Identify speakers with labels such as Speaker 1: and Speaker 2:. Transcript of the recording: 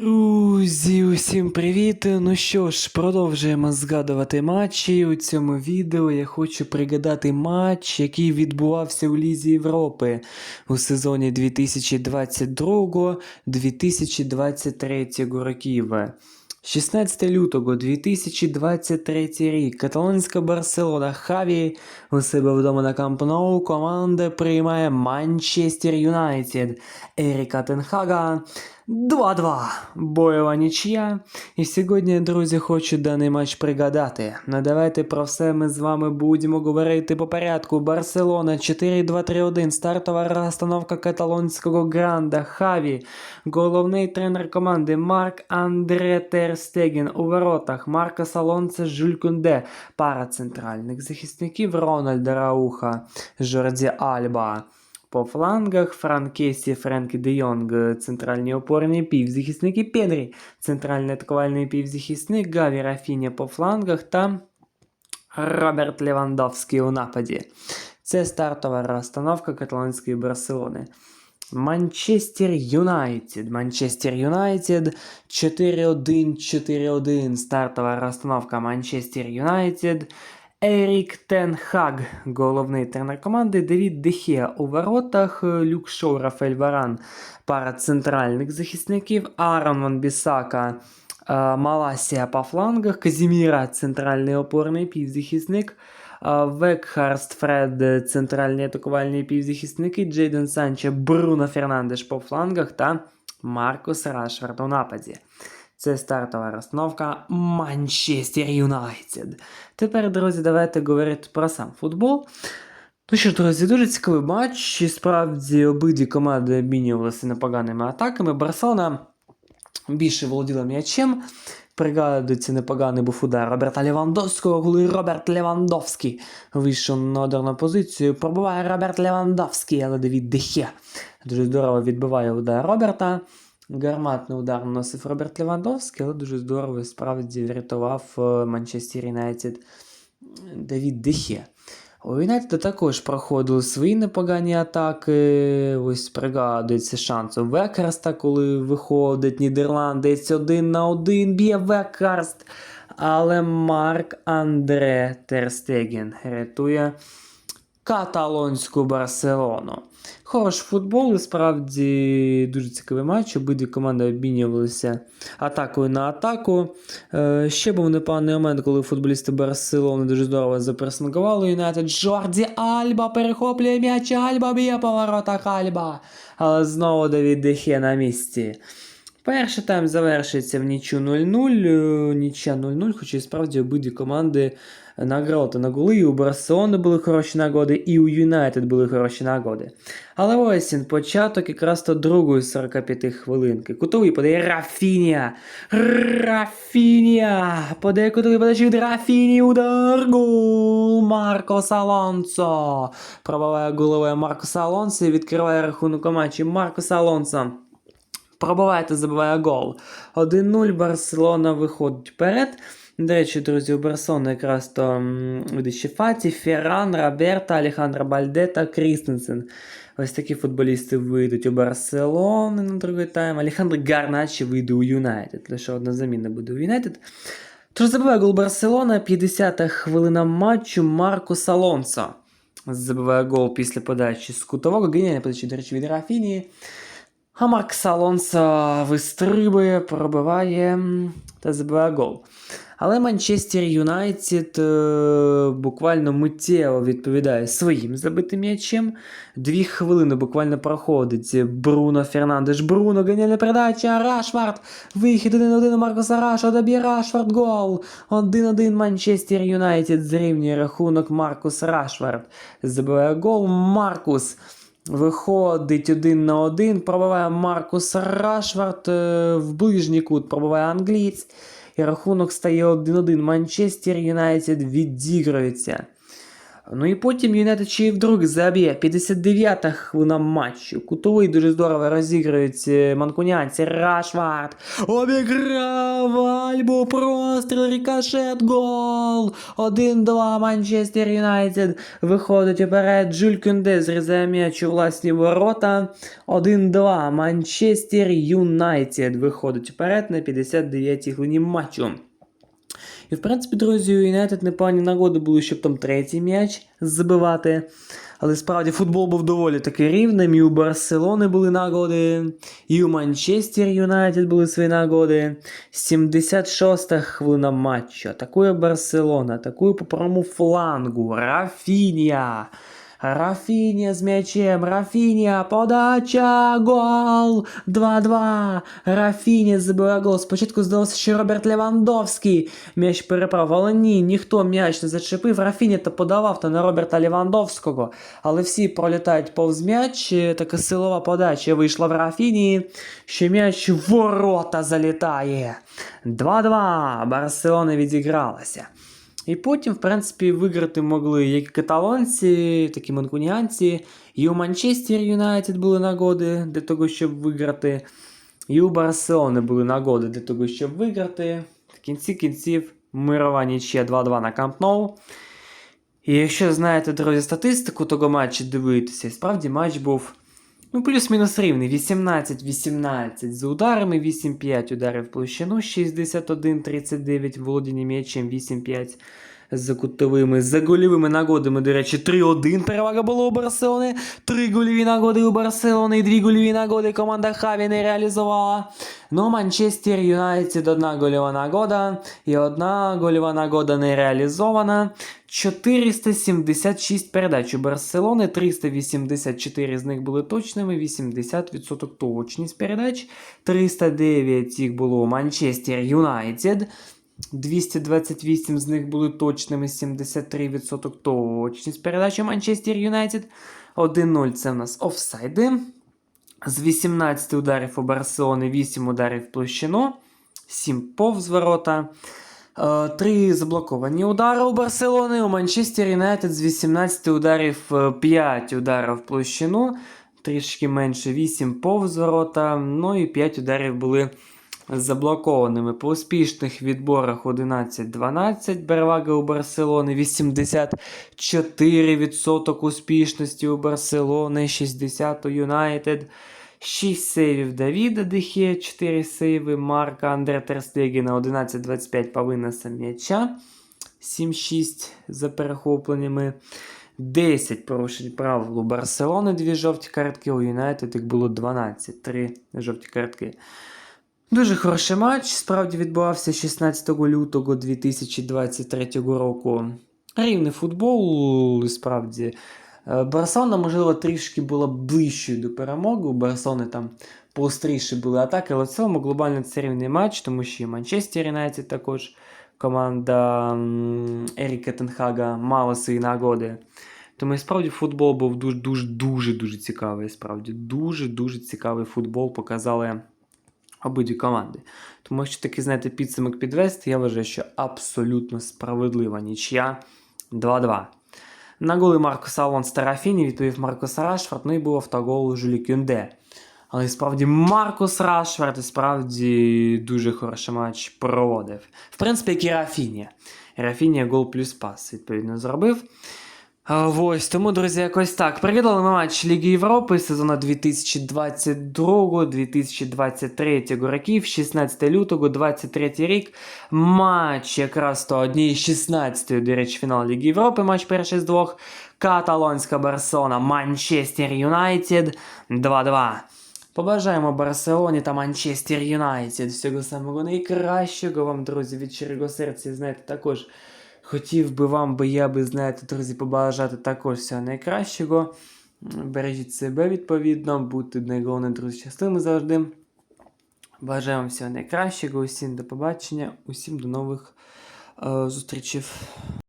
Speaker 1: Друзі, усім привіт! Ну що ж, продовжуємо згадувати матчі. У цьому відео я хочу пригадати матч, який відбувався у Лізі Європи у сезоні 2022-2023 років. 16 лютого 2023 рік каталонська Барселона Хаві у себе вдома на Камп Ноу команда приймає Манчестер Юнайтед Еріка Тенхага 2-2. Бойова нічия. І сьогодні, друзі, хочу даний матч пригадати. Ну давайте про все ми з вами будемо говорити по порядку. Барселона 4-2-3-1. Стартова розстановка каталонського гранда Хаві. Головний тренер команди Марк Андре Терстеген у воротах. Марко Алонсо Жюль Кунде. Пара центральних захисників Рональда Рауха, Жорді Альба. По флангах Франкесі, Френкі Де Йонг, центральні опорні півзахисники Педрі, центральний атакувальний півзахисник Гаві Рафіня по флангах та Роберт Левандовський у нападі. Це стартова розстановка каталонської Барселони. Манчестер Юнайтед. Манчестер Юнайтед 4-1-4-1. Стартова розстановка Манчестер Юнайтед. Ерік Тенхаг, головний тренер команди, Девід Дехе у воротах, Люк Шоу, Рафель Варан, пара центральних захисників, Аарон Ван Бісака, е, Маласія по флангах, Казіміра, центральний опорний півзахисник, е, Векхарст Фред, центральні атакувальні півзахисники, Джейден Санче, Бруно Фернандеш по флангах та Маркус Рашфорд у нападі. Це стартова розстановка Манчестер Юнайтед. Тепер, друзі, давайте говорити про сам футбол. Ну що друзі, дуже цікавий матч. І справді обидві команди обмінювалися непоганими атаками. Барселона більше володіла м'ячем. Пригадується непоганий був удар Роберта Левандовського, коли Роберт Левандовський вийшов на ударну позицію. Пробиває Роберт Левандовський, але Давід Дехе дуже здорово відбиває удар Роберта. Гарматний удар наносив Роберт Левандовський, але дуже здорово справді врятував е, Манчестер Юнайтед Давід Дехе. У Юнайтеда також проходили свої непогані атаки. Ось пригадується шанс у Векерста, коли виходить Нідерландець один на один, б'є Векерст. Але Марк Андре Терстеген рятує каталонську Барселону. Хороший футбол, і справді дуже цікавий матч. Обидві команди обмінювалися атакою на атаку. Е, ще був непоганий момент, коли футболісти Барселони дуже здорово запресингували Юнайтед. Жорді Альба перехоплює м'яч, Альба б'є по воротах Альба. Але знову Давід Дехе на місці. Перший тайм завершується в нічю 0-0, е, нічя 0-0, хоча і справді обидві команди награли на голи. І у Барселони були хороші нагоди, і у Юнайтед були хороші нагоди. Але ось він, початок якраз то другої 45 хвилинки. Кутовий подає Рафінія. Рафінія! Подає кутовий подачі від Рафіні. Удар. Гол! Маркос Алонсо. Пробиває головою Маркос Алонсо і відкриває рахунок матчі Маркос Алонсо. Пробиває та забиває гол. 1-0 Барселона виходить вперед. До речі, друзі, у Барселони якраз то ще Фаті, Ферран, Роберта, Алехандро Бальде та Крістенсен. Ось такі футболісти вийдуть у Барселони на другий тайм. Алехандро Гарначі вийде у Юнайтед. Лише одна заміна буде у Юнайтед. Тож забиває гол Барселона, 50-та хвилина матчу Маркус Алонсо. Забиває гол після подачі з кутового. Геніальна подача, до речі, від Рафінії. А Маркс Алонсо вистрибує, пробиває та забиває гол. Але Манчестер Юнайтед е, буквально миттєво відповідає своїм забитим м'ячем. Дві хвилини буквально проходить Бруно Фернандеш. Бруно, геніальна передача, Рашфорд. Вихід 1-1 у Маркоса Раша, доб'є Рашфорд гол. 1-1 Манчестер Юнайтед зрівнює рахунок Маркус Рашфорд. Забиває гол Маркус. Виходить один на один, пробиває Маркус Рашфорд е, в ближній кут, пробиває англієць. І рахунок стає 1-1. Манчестер Юнайтед відігрується. Ну і потім Юнайтед ще й вдруге заб'є. 59-та хвилина матчу. Кутовий дуже здорово розігрують е, манкунянці. Рашфорд обіграв Альбу, простріл, рикошет, гол! гол! 1-2 Манчестер Юнайтед виходить уперед. Джуль Кюнде зрізає м'яч у власні ворота. 1-2 Манчестер Юнайтед виходить вперед на 59-й хвилині матчу. І в принципі, друзі, у Юнайтед непогані нагоди були, щоб там третій м'яч забивати. Але справді футбол був доволі таки рівним. І у Барселони були нагоди, і у Манчестер Юнайтед були свої нагоди. 76-та хвилина матчу. Атакує Барселона, атакує по правому флангу. Рафінія. Рафінія з м'ячем, Рафінія, подача, гол, 2-2, Рафінія забиває гол. Спочатку здалося, що Роберт Левандовський м'яч переправ, але ні, ніхто м'яч не зачепив. Рафінія то подавав то на Роберта Левандовського, але всі пролітають повз м'яч, така силова подача вийшла в Рафінії, що м'яч в ворота залітає. 2-2, Барселона відігралася. І потім, в принципі, виграти могли як каталонці, так і манкуніанці. І у Манчестер Юнайтед були нагоди для того, щоб виграти. І у Барселони були нагоди для того, щоб виграти. В кінці кінців мирова нічия 2-2 на Камп Ноу. І якщо знаєте, друзі, статистику того матчу дивитися, справді матч був ну, плюс-мінус рівний. 18-18 за ударами, 8-5 ударів в площину, 61-39 володіння м'ячем, 8-5 за кутовими, за гольовими нагодами, до речі, 3-1 перевага була у Барселони, 3 гольові нагоди у Барселони, 2 гольові нагоди команда Хаві не реалізувала. Ну, Манчестер Юнайтед одна гольова нагода і одна гольова нагода не реалізована. 476 передач у Барселони, 384 з них були точними, 80% точність передач, 309 їх було у Манчестер Юнайтед. 228 з них були точними, 73% точність передачі Манчестер Юнайтед. 1-0 це в нас офсайди. З 18 ударів у Барселони 8 ударів в площину, 7 повз ворота. 3 заблоковані удари у Барселони. У Манчестер Юнайтед з 18 ударів 5 ударів в площину, трішки менше 8 повз ворота. Ну і 5 ударів були заблокованими. По успішних відборах 11-12 перевага у Барселони, 84% успішності у Барселони, 60 у Юнайтед. 6 сейвів Давіда Дехе, 4 сейви Марка Андре Терстегіна, 11-25 по виносам м'яча, 7-6 за перехопленнями. 10 порушень правил у Барселони, 2 жовті картки, у Юнайтед їх було 12, 3 жовті картки. Дуже хороший матч. Справді відбувався 16 лютого 2023 року. Рівний футбол, справді. Е, Барселона, можливо, трішки була ближчою до перемоги. У Барселони там поостріші були атаки, але в цілому глобально це рівний матч, тому що і Манчестер Юнайтед також команда Еріка Тенхага мала свої нагоди. Тому і справді футбол був дуже дуже дуже дуже цікавий. Справді дуже дуже цікавий футбол показали обидві команди. Тому якщо таки знаєте підсумок підвести, я вважаю, що абсолютно справедлива нічия 2-2. На голи Маркуса Алонс та відповів Маркус Рашфорд, ну і був автогол Жулі Кюнде. Але справді Маркус Рашфорд і справді дуже хороший матч проводив. В принципі, як і Рафіні. Рафіні гол плюс пас, відповідно, зробив. А, Ось, тому, друзі, якось так. Переглядали ми матч Ліги Європи сезону 2022-2023 років, 16 лютого, 23 рік. Матч якраз то одній 16 до речі, фінал Ліги Європи, матч перший з двох. Каталонська Барселона, Манчестер Юнайтед 2-2. Побажаємо Барселоні та Манчестер Юнайтед. Всього самого найкращого вам, друзі, від щирого серця. І Знаєте, також Хотів би вам, би я би, знаєте, друзі, побажати також всього найкращого. Бережіть себе відповідно, будьте найголовніше, друзі, щасливими завжди. Бажаю вам всього найкращого, усім до побачення, усім до нових е, зустрічей.